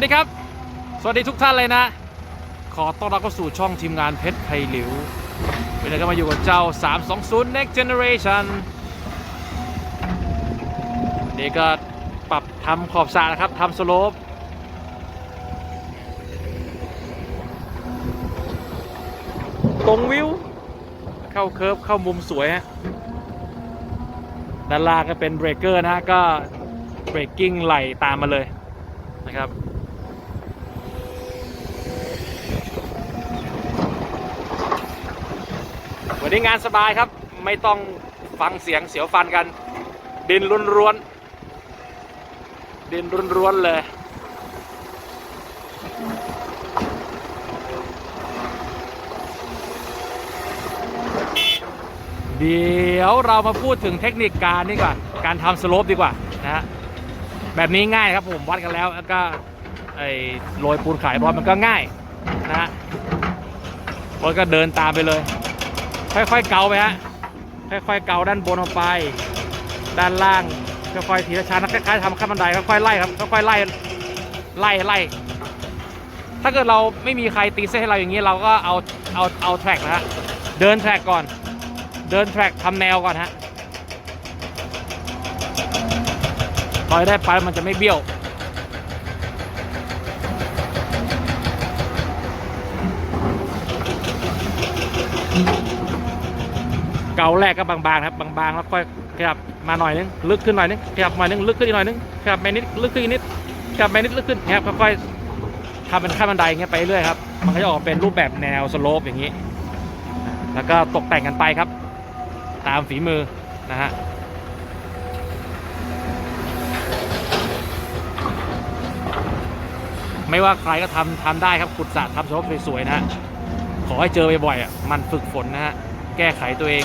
สวัสดีครับ สวัสดีทุกท่านเลยนะ ขอต้อนรับเข้าสู่ช่องทีมงานเพชรไทยหลิววันนี้ก็มาอยู่กับเจ้า 320 Next Generation นี่ก็ปรับทำขอบสระนะครับทำสโลปตรงวิว เข้าเคิร์ฟเข้ามุมสวยฮะด้านล่างก็เป็นเบรกเกอร์นะฮะก็เบรกกิ้งไหลตามมาเลยนะครับ วันนี้งานสบายครับ ไม่ต้องฟังเสียงเสียวฟันกัน ดินรุนร้วนดินรุนร้วนเลยเดี๋ยวเรามาพูดถึงเทคนิคการนี่กว่าการทำสโลปดีกว่านะฮะแบบนี้ง่ายครับผมวัดกันแล้วแล้วก็ไอ้โรยปูนขายบอลมันก็ง่ายนะฮะบอลก็เดินตามไปเลย ค่อยๆเกาไปฮะค่อยๆเกาด้านบนออกไป ด้านล่างค่อยๆทีละชั้นคล้ายๆทำขั้นบันไดค่อยๆไล่ครับค่อยๆไล่ไล่ไล่ถ้าเกิดเราไม่มีใครตีเส้นให้เราอย่างนี้เราก็เอาเอาเอาแทร็กนะฮะเดินแทร็กก่อน เดินแทร็กทำแนวก่อนฮะพอได้ไปมันจะไม่เบี้ยว เกาแรกก็บางๆครับบางๆแล้วค่อยขยับมาหน่อยนึงลึกขึ้นหน่อยนึงขยับหน่อยนึงลึกขึ้นอีกหน่อยนึงขยับไปนิดลึกขึ้นอีกนิดขยับไปนิดลึกขึ้นนะครับค่อยๆทำเป็นขั้นบันไดอย่างเงี้ยไปเรื่อยครับมันก็จะออกมาเป็นรูปแบบแนวสโลปอย่างนี้ แล้วก็ตกแต่งกันไปครับ ตามฝีมือนะฮะไม่ว่าใครก็ทำทำได้ครับขุดสระทำสโลปสวยๆนะฮะขอให้เจอบ่อยๆอะมันฝึกฝนนะฮะ แก้ไขตัวเอง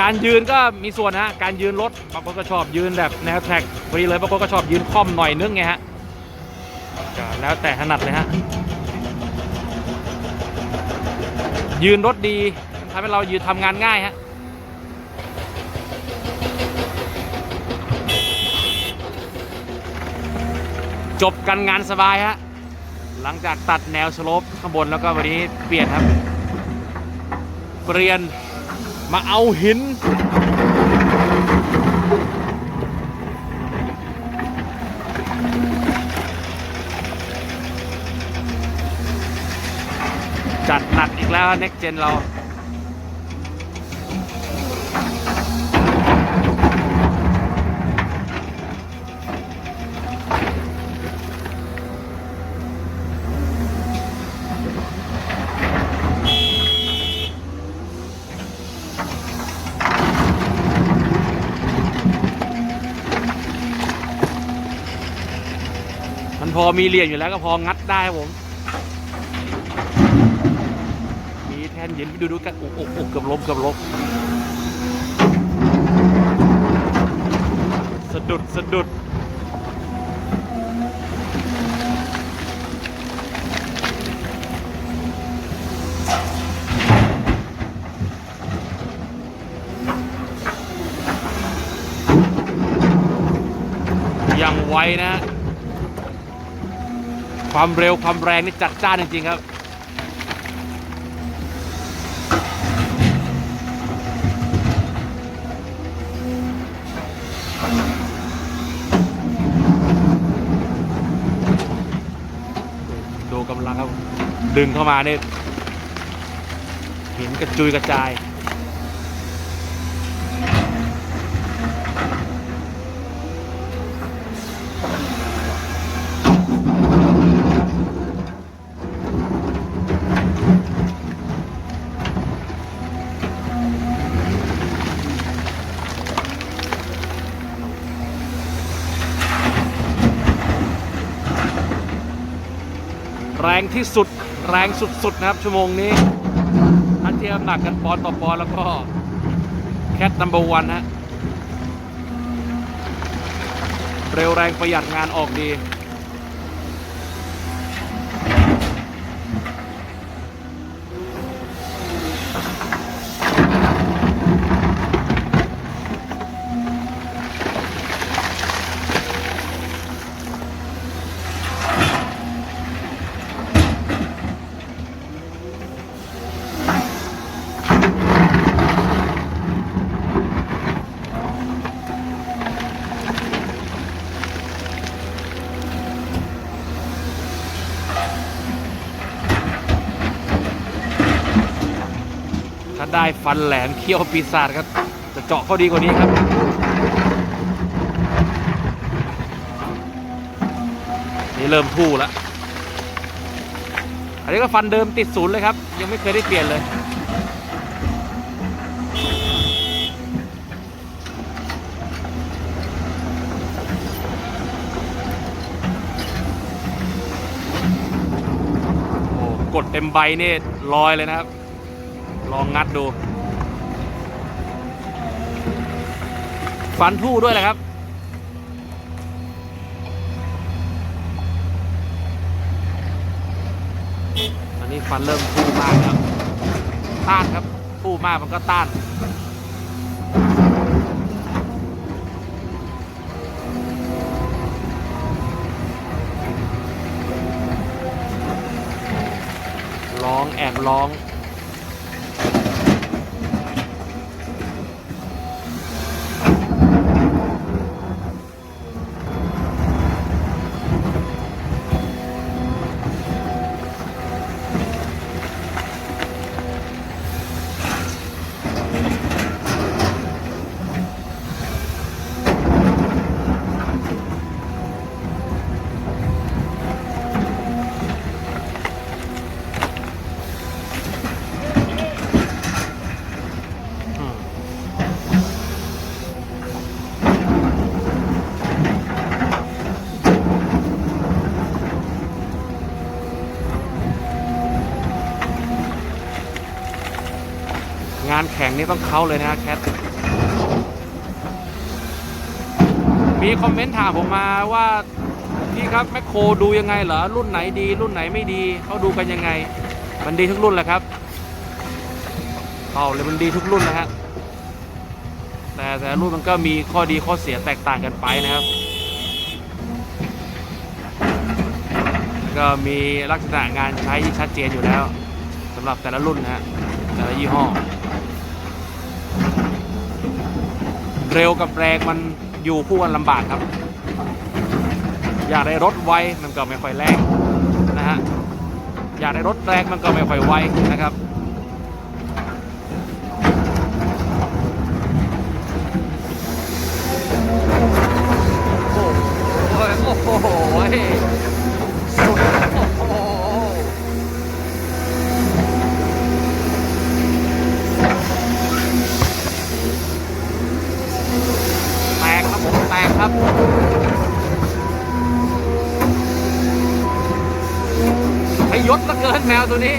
การยืนก็มีส่วนนะฮะการยืนรถบางคนก็ชอบยืนแบบแนวแท็กฟรีเลยบางคนก็ชอบยืนค่อมหน่อยนึงไงฮะก็แล้วแต่ถนัดเลยฮะยืนรถดีทำให้เรายืนทำงานง่ายฮะจบกันงานสบายฮะหลังจากตัดแนวสโลปข้างบนแล้วก็วันนี้เปลี่ยนครับ เปลี่ยนมาเอาหิน จัดหนักอีกแล้วเน็กเจนเรา พอมีเหรียญอยู่แล้วก็พองัดได้ครับผม มีแทนเย็นดูดูกันโอ้โหเกือบล้มเกือบล้มสะดุดสะดุดย่างไวนะฮะ ความเร็วความแรงนี่จัดจ้านจริงๆครับ ดูกำลังครับ ดึงเข้ามาเนี่ยหินกระจุยกระจาย แรงที่สุดแรงสุดๆนะครับชั่วโมงนี้ถ้าเทียบหนักกันปอนต่อปอนแล้วก็แคทนัมเบอร์วันฮะเร็วแรงประหยัดงานออกดี ได้ฟันแหลมเขี้ยวปีศาจครับ จะเจาะเข้าดีกว่านี้ครับ นี่เริ่มทู่แล้วอันนี้ก็ฟันเดิมติดศูนย์เลยครับ ยังไม่เคยได้เปลี่ยนเลยโอ้กดเต็มใบนี่ลอยเลยนะครับ ลองงัดดู ฟันทู่ด้วยแหละครับตอนนี้ฟันเริ่มทู่มากแล้วต้านครับทู่มากมันก็ต้านร้องแอบร้องานแข่งนี่ต้องเข้าเลยนะแคท มีคอมเมนต์ถามผมมาว่าพี่ครับแมคโครดูยังไงเหรอ รุ่นไหนดี รุ่นไหนไม่ดีเขาดูกันยังไง มันดีทุกรุ่นแหละครับเอาเลยมันดีทุกรุ่นนะฮะแต่แต่รุ่นมันก็มีข้อดีข้อเสียแตกต่างกันไปนะครับก็มีลักษณะงานใช้ที่ชัดเจนอยู่แล้วสำหรับแต่ละรุ่นนะฮะแต่ละยี่ห้อ เร็วกับแรงมันอยู่คู่กันลำบากครับ อยากได้รถไวมันก็ไม่ค่อยแรงนะฮะอยากได้รถแรงมันก็ไม่ค่อยไวนะครับ โอ้โหโอ้โหสุดโอ้โหแตกครับผมแตกครับ ให้ยศเหลือเกินแมว ตัวนี้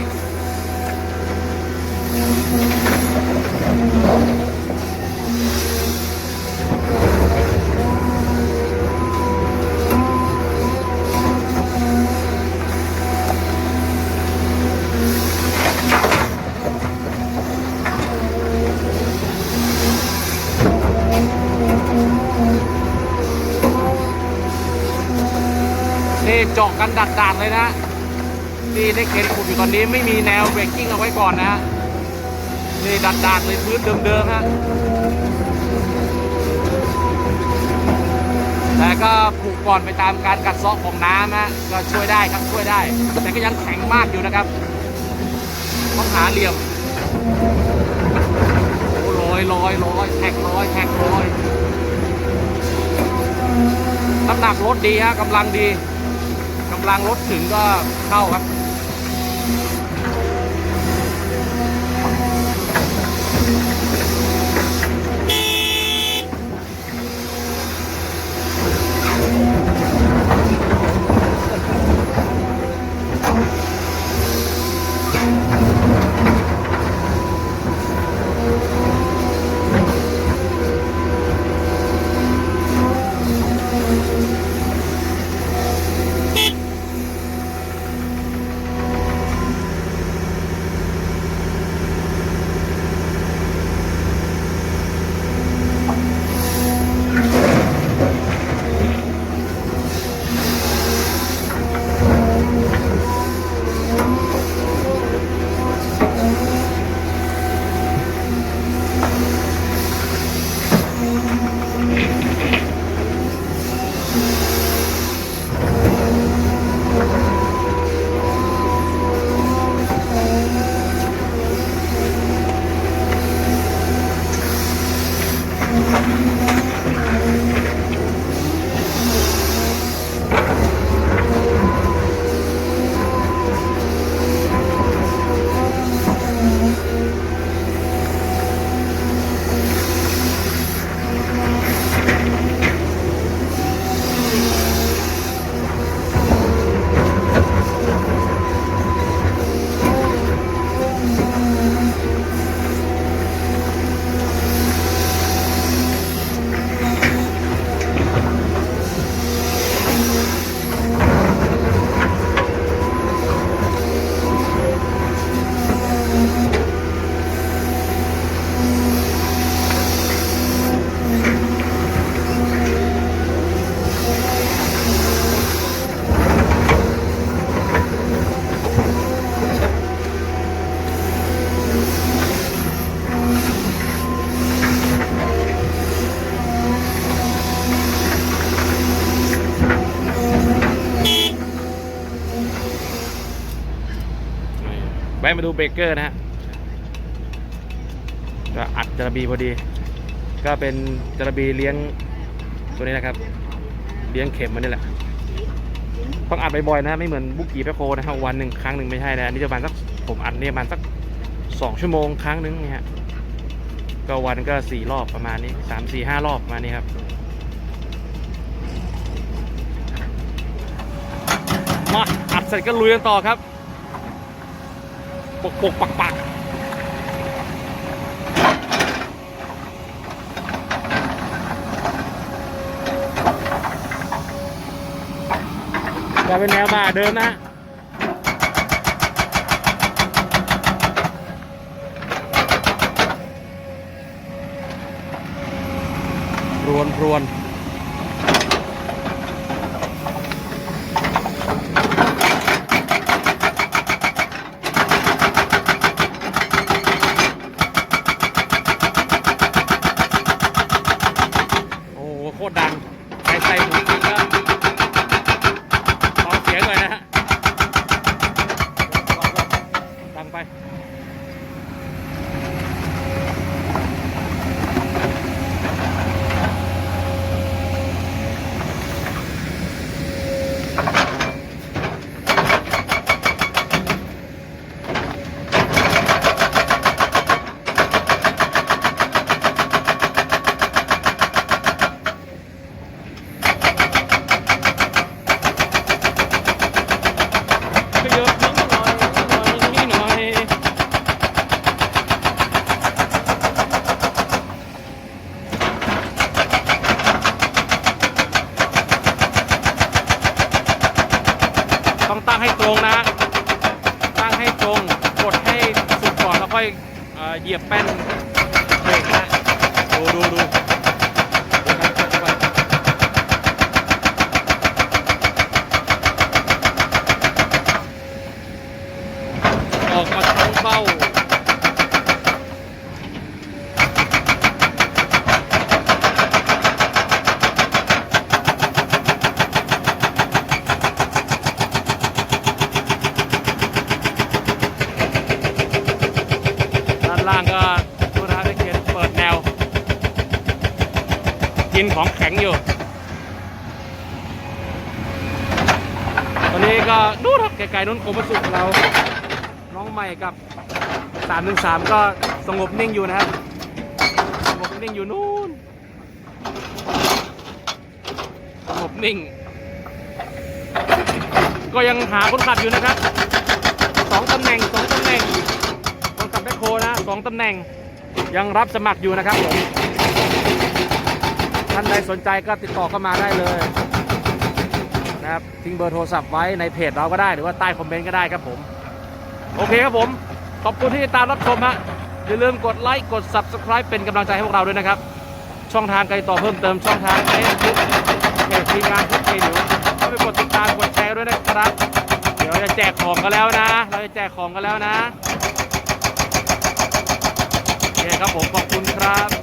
นี่เจาะกันดักๆเลยนะ นี่ในเขตขุดอยู่ตอนนี้ไม่มีแนวเบรกกิ้งเอาไว้ก่อนนะฮะนี่ดักๆเลยพื้นเดิมๆฮะแต่ก็ผูกก่อนไปตามการกัดเซาะของน้ำนะก็ช่วยได้ครับช่วยได้ แต่ก็ยังแข็งมากอยู่นะครับต้องหาเหลี่ยมโอ้ลอยลอยลอยแท็กลอยแท็กลอยน้ำหนักรถดีฮะกำลังดีกำลังรถถึงก็เข้าครับ มาดูเบเกอร์นะฮะก็อัดจระบีพอดี ก็เป็นจระบีเลี้ยงตัวนี้นะครับ เลี้ยงเข็มมันนี่แหละต้องอัดบ่อยๆนะไม่เหมือนบุกี้แพคโคนะครับวันหนึ่งครั้งหนึ่งไม่ใช่นะอันนี่จะประมาณสักผมอัดเนี่ยประมาณสักสองชั่วโมงครั้งหนึ่งเนี่ยฮะก็วันก็สี่รอบประมาณนี้สามสี่ห้ารอบประมาณนี้ครับมาอัดเสร็จก็ลุยกันต่อครับ ปกปกปักปักจะเป็นแนวบ่าเดิมนะฮะรวนรวน ของแข็งอยู่ ตอนนี้ก็นู่นครับไกลๆนู้นกรมประสุของเรา น้องใหม่กับ313ก็สงบนิ่งอยู่นะครับ สงบนิ่งอยู่นู่น สงบนิ่ง ก็ยังหาคนขับอยู่นะครับสองตำแหน่งสองตำแหน่งคนขับแบคโฮนะสองตำแหน่งยังรับสมัครอยู่นะครับผม ท่านใดสนใจก็ติดต่อเข้ามาได้เลยนะครับทิ้งเบอร์โทรศัพท์ไว้ในเพจเราก็ได้หรือว่าใต้คอมเมนต์ก็ได้ครับผม โอเคครับผม ขอบคุณที่ติดตามรับชมฮะอย่าลืมกดไลค์กด Subscribe เป็นกำลังใจให้พวกเราด้วยนะครับ ช่องทางการติดต่อเพิ่มเติมช่องทางเฟซบุ๊กเพจทีมงานทุกเพจอยู่ก็ไปกดติดตามกดแชร์ด้วยนะครับ เดี๋ยวจะแจกของกันแล้วนะ เราจะแจกของกันแล้วนะโอเคครับผมขอบคุณครับ